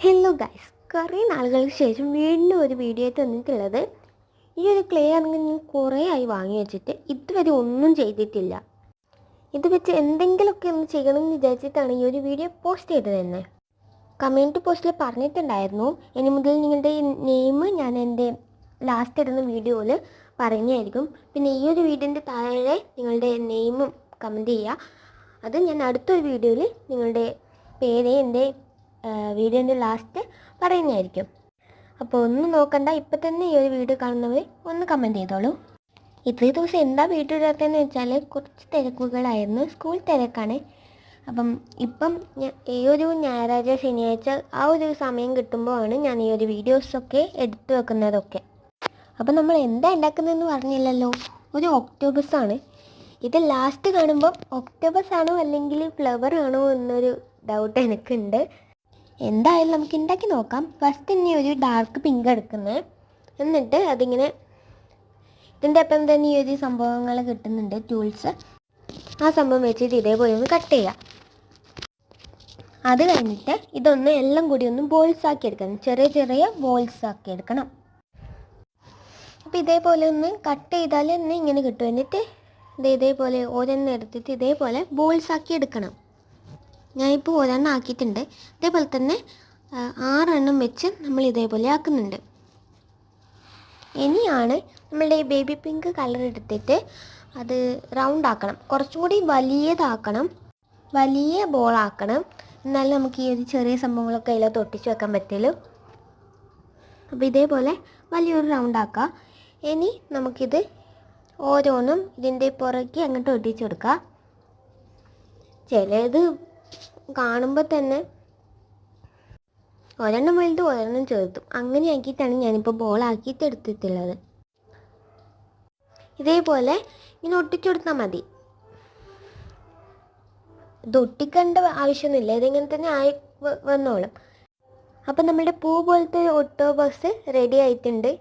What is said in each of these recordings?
Hello guys കുറേ നാളുകൾക്ക് ശേഷം വീണ്ടും ഒരു വീഡിയോ ആയിട്ട് വന്നിട്ടുള്ളത്. ഈ ഒരു ക്ലേ ആണെങ്കിൽ ഞാൻ കുറേ ആയി വാങ്ങി വെച്ചിട്ട് ഇതുവരെ ഒന്നും ചെയ്തിട്ടില്ല. ഇത് വെച്ച് എന്തെങ്കിലുമൊക്കെ ഒന്ന് ചെയ്യണം എന്ന് വിചാരിച്ചിട്ടാണ് ഈ ഒരു വീഡിയോ പോസ്റ്റ് ചെയ്തത് തന്നെ. കമന്റ് പോസ്റ്റിൽ പറഞ്ഞിട്ടുണ്ടായിരുന്നു. ഇനി മുതൽ നിങ്ങളുടെ നെയിം ഞാൻ എന്റെ ലാസ്റ്റ് ഇടുന്ന വീഡിയോയിൽ പറഞ്ഞായിരിക്കും പിന്നെ ഈ ഒരു വീഡിയോന്റെ താഴെ നിങ്ങളുടെ നെയിമും കമന്റ് ചെയ്യുക. അത് ഞാൻ അടുത്തൊരു വീഡിയോയിൽ നിങ്ങളുടെ പേര് എന്റെ വീഡിയോന്റെ ലാസ്റ്റ് പറയുന്നതായിരിക്കും. അപ്പോൾ ഒന്നും നോക്കണ്ട ഇപ്പം തന്നെ ഈ ഒരു വീഡിയോ കാണുന്നവർ ഒന്ന് കമന്റ് ചെയ്തോളൂ. ഇത്രയും ദിവസം എന്താ വീട്ടിൽ ഇടാത്തതെന്ന് വെച്ചാൽ കുറച്ച് തിരക്കുകളായിരുന്നു. സ്കൂൾ തിരക്കാണ്. അപ്പം ഇപ്പം ഈ ഒരു ഞായറാഴ്ച ശനിയാഴ്ച ആ ഒരു സമയം കിട്ടുമ്പോഴാണ് ഞാൻ ഈ ഒരു വീഡിയോസൊക്കെ എടുത്തു വെക്കുന്നതൊക്കെ. അപ്പം നമ്മൾ എന്താ ഉണ്ടാക്കുന്നതെന്ന് പറഞ്ഞില്ലല്ലോ. ഒരു ഒക്ടോബസ് ആണ്. ഇത് ലാസ്റ്റ് കാണുമ്പോൾ ഒക്ടോബസ് ആണോ അല്ലെങ്കിൽ ഫ്ലവർ ആണോ എന്നൊരു ഡൗട്ട് എനിക്കുണ്ട്. എന്തായാലും നമുക്ക് ഉണ്ടാക്കി നോക്കാം. ഫസ്റ്റ് ഇനി ഒരു ഡാർക്ക് പിങ്ക് എടുക്കുന്നത് എന്നിട്ട് അതിങ്ങനെ ഇതിന്റെ ഒപ്പം തന്നെ ഈ ഒരു സംഭവങ്ങൾ കിട്ടുന്നുണ്ട് ടൂൾസ് ആ സംഭവം വെച്ചിട്ട് ഇതേപോലെ ഒന്ന് കട്ട് ചെയ്യാം. അത് കഴിഞ്ഞിട്ട് ഇതൊന്ന് എല്ലാം കൂടി ഒന്ന് ബോൾസ് ആക്കി എടുക്കണം. ചെറിയ ചെറിയ ബോൾസ് ആക്കി എടുക്കണം. അപ്പോൾ ഇതേപോലെ ഒന്ന് കട്ട് ചെയ്താൽ ഇങ്ങനെ കിട്ടും. എന്നിട്ട് ഇത് ഇതേപോലെ ഓരോന്ന് എടുത്തിട്ട് ഇതേപോലെ ബോൾസ് ആക്കി എടുക്കണം. ഞാനിപ്പോൾ ഒരെണ്ണം ആക്കിയിട്ടുണ്ട്. അതേപോലെ തന്നെ ആറെണ്ണം വെച്ച് നമ്മൾ ഇതേപോലെ ആക്കുന്നുണ്ട്. ഇനിയാണ് നമ്മളുടെ ഈ ബേബി പിങ്ക് കളർ എടുത്തിട്ട് അത് റൗണ്ട് ആക്കണം. കുറച്ചും കൂടി വലിയതാക്കണം. വലിയ ബോളാക്കണം എന്നാലും നമുക്ക് ഈ ഒരു ചെറിയ സംഭവങ്ങളൊക്കെ അതിലകത്ത് ഒട്ടിച്ച് വെക്കാൻ പറ്റുള്ളൂ. അപ്പോൾ ഇതേപോലെ വലിയൊരു റൗണ്ട് ആക്കുക ഇനി നമുക്കിത് ഓരോന്നും ഇതിന്റെ പുറകെ അങ്ങോട്ട് ഒട്ടിച്ചു കൊടുക്കാം. ചിലത് കാണുമ്പോൾ തന്നെ ഒരെണ്ണം വലുത് ഒരെണ്ണം ചെറുതും. അങ്ങനെ ആക്കിയിട്ടാണ് ഞാനിപ്പോൾ ബോളാക്കിയിട്ട് എടുത്തിട്ടുള്ളത്. ഇതേപോലെ ഇങ്ങനെ ഒട്ടിച്ചെടുത്താൽ മതി. ഇത് ഒട്ടിക്കേണ്ട ആവശ്യമൊന്നുമില്ല. ഇതിങ്ങനെ തന്നെ ആയി വന്നോളും. അപ്പം നമ്മുടെ പൂ പോലത്തെ ഒക്ടോബസ് റെഡി ആയിട്ടുണ്ട്.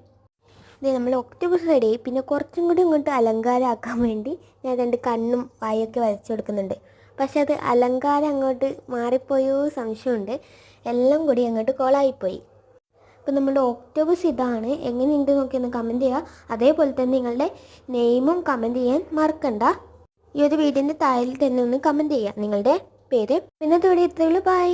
ഇത് നമ്മൾ ഒക്ടോബസ് റെഡിയായി പിന്നെ കുറച്ചും കൂടി ഇങ്ങോട്ട് അലങ്കാരമാക്കാൻ വേണ്ടി ഞാൻ രണ്ട് കണ്ണും വായൊക്കെ വരച്ചു കൊടുക്കുന്നുണ്ട്. പക്ഷെ അത് അലങ്കാരം അങ്ങോട്ട് മാറിപ്പോയോ സംശയമുണ്ട്. എല്ലാം കൂടി അങ്ങോട്ട് കോളായിപ്പോയി. അപ്പോൾ നമ്മുടെ ഒക്ടോബസ് ഇതാണ്. എങ്ങനെയുണ്ട് നോക്കി ഒന്ന് കമന്റ് ചെയ്യുക. അതേപോലെ തന്നെ നിങ്ങളുടെ നെയിമും കമന്റ് ചെയ്യാൻ മറക്കണ്ട. ഈ ഒരു വീഡിയോന്റെ താഴിൽ തന്നെ ഒന്ന് കമന്റ് ചെയ്യുക. നിങ്ങളുടെ പേര്. പിന്നെ ഇവിടെ എത്തുള്ളൂ ബൈ